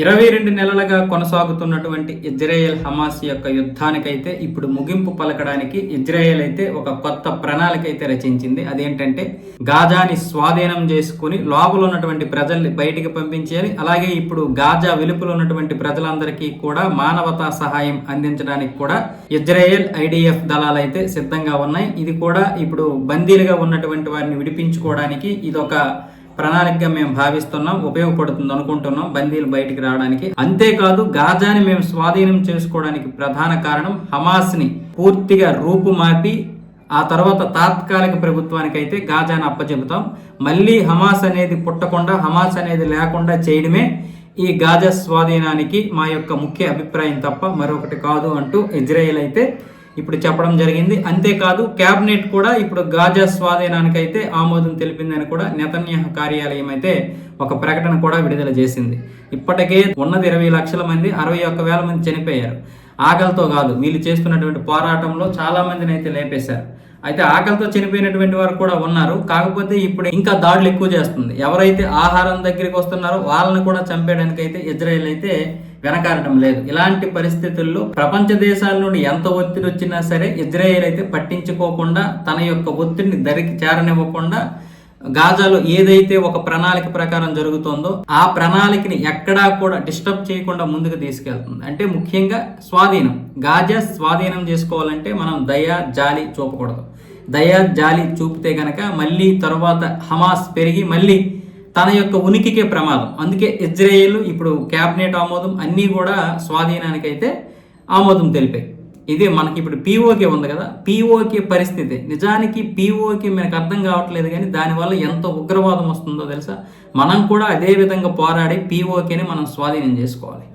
ఇరవై రెండు నెలలుగా కొనసాగుతున్నటువంటి ఇజ్రాయెల్ హమాస్ యొక్క యుద్ధానికైతే ఇప్పుడు ముగింపు పలకడానికి ఇజ్రాయెల్ అయితే ఒక కొత్త ప్రణాళిక అయితే రచించింది. అదేంటంటే గాజాని స్వాధీనం చేసుకుని లోపల ఉన్నటువంటి ప్రజల్ని బయటికి పంపించేయాలి. అలాగే ఇప్పుడు గాజా వెలుపులో ఉన్నటువంటి ప్రజలందరికీ కూడా మానవతా సహాయం అందించడానికి కూడా ఇజ్రాయెల్ ఐడిఎఫ్ దళాలు అయితే సిద్ధంగా ఉన్నాయి. ఇది కూడా ఇప్పుడు బందీలుగా ఉన్నటువంటి వారిని విడిపించుకోవడానికి ఇదొక ప్రణాళికగా మేము భావిస్తున్నాం ఉపయోగపడుతుంది అనుకుంటున్నాం బందీలు బయటికి రావడానికి. అంతేకాదు గాజాని మేము స్వాధీనం చేసుకోవడానికి ప్రధాన కారణం హమాస్ని పూర్తిగా రూపుమాపి ఆ తర్వాత తాత్కాలిక ప్రభుత్వానికి అయితే గాజాని అప్పచెబుతాం మళ్ళీ హమాస్ అనేది పుట్టకుండా హమాస్ అనేది లేకుండా చేయడమే ఈ గాజా స్వాధీనానికి మా యొక్క ముఖ్య అభిప్రాయం తప్ప మరొకటి కాదు అంటూ ఇజ్రాయెల్ అయితే ఇప్పుడు చెప్పడం జరిగింది. అంతేకాదు కేబినెట్ కూడా ఇప్పుడు గాజా స్వాధీనానికైతే ఆమోదం తెలిపిందని కూడా నెతన్యాహ కార్యాలయం అయితే ఒక ప్రకటన కూడా విడుదల చేసింది. ఇప్పటికే ఉన్నది ఇరవై లక్షల మంది అరవై ఒక్క వేల మంది చనిపోయారు. ఆకలితో కాదు వీళ్ళు చేస్తున్నటువంటి పోరాటంలో చాలా మందిని అయితే లేపేశారు. అయితే ఆకలితో చనిపోయినటువంటి వారు కూడా ఉన్నారు. కాకపోతే ఇప్పుడు ఇంకా దాడులు ఎక్కువ చేస్తుంది. ఎవరైతే ఆహారం దగ్గరికి వస్తున్నారో వాళ్ళని కూడా చంపేయడానికి అయితే ఇజ్రాయెల్ అయితే వెనకాడటం లేదు. ఇలాంటి పరిస్థితుల్లో ప్రపంచ దేశాల నుండి ఎంత ఒత్తిడి వచ్చినా సరే ఇజ్రాయెల్ అయితే పట్టించుకోకుండా తన యొక్క ఒత్తిడిని దరికి చేరనివ్వకుండా గాజాలో ఏదైతే ఒక ప్రణాళిక ప్రకారం జరుగుతుందో ఆ ప్రణాళికని ఎక్కడా కూడా డిస్టర్బ్ చేయకుండా ముందుకు తీసుకెళ్తుంది. అంటే ముఖ్యంగా స్వాధీనం. గాజా స్వాధీనం చేసుకోవాలంటే మనం దయా జాలి చూపకూడదు. దయా జాలి చూపితే గనక మళ్ళీ తర్వాత హమాస్ పెరిగి మళ్ళీ తన యొక్క ఉనికికే ప్రమాదం. అందుకే ఇజ్రాయేల్ ఇప్పుడు క్యాబినెట్ ఆమోదం అన్నీ కూడా స్వాధీనానికైతే ఆమోదం తెలిపాయి. ఇదే మనకి ఇప్పుడు పీఓకే ఉంది కదా. పీఓకే పరిస్థితి. నిజానికి పీఓకే మనకు అర్థం కావట్లేదు కానీ దానివల్ల ఎంత ఉగ్రవాదం వస్తుందో తెలుసా? మనం కూడా అదే విధంగా పోరాడి పీఓకేని మనం స్వాధీనం చేసుకోవాలి.